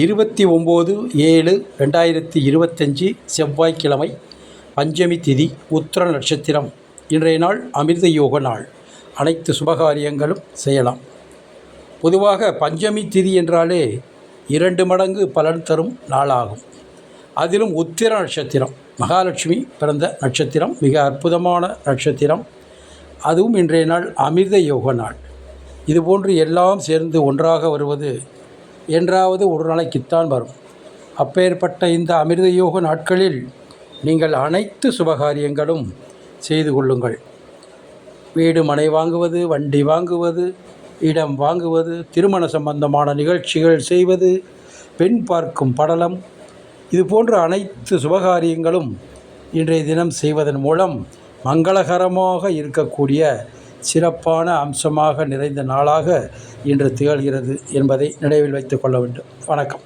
இருபத்தி ஒம்பது ஏழு ரெண்டாயிரத்தி இருபத்தஞ்சி செவ்வாய்க்கிழமை பஞ்சமி திதி உத்திர நட்சத்திரம். இன்றைய நாள் அமிர்த யோக நாள். அனைத்து சுபகாரியங்களும் செய்யலாம். பொதுவாக பஞ்சமி திதி என்றாலே இரண்டு மடங்கு பலன் தரும் நாளாகும். அதிலும் உத்திர நட்சத்திரம் மகாலட்சுமி பிறந்த நட்சத்திரம் மிக அற்புதமான நட்சத்திரம். அதுவும் இன்றைய நாள் அமிர்த யோக நாள். இதுபோன்று எல்லாம் சேர்ந்து ஒன்றாக வருவது என்றாவது ஒரு நாளைக்குத்தான் வரும். அப்பேற்பட்ட இந்த அமிர்த யோக நாட்களில் நீங்கள் அனைத்து சுபகாரியங்களும் செய்து கொள்ளுங்கள். வீடு மனை வாங்குவது வண்டி வாங்குவது இடம் வாங்குவது திருமண சம்பந்தமான நிகழ்ச்சிகள் செய்வது பெண் பார்க்கும் படலம் இது போன்ற அனைத்து சுபகாரியங்களும் இன்றைய தினம் செய்வதன் மூலம் மங்களகரமாக இருக்கக்கூடிய சிறப்பான அம்சமாக நிறைந்த நாளாக இன்று திகழ்கிறது என்பதை நினைவில் வைத்துக் கொள்ள வேண்டும். வணக்கம்.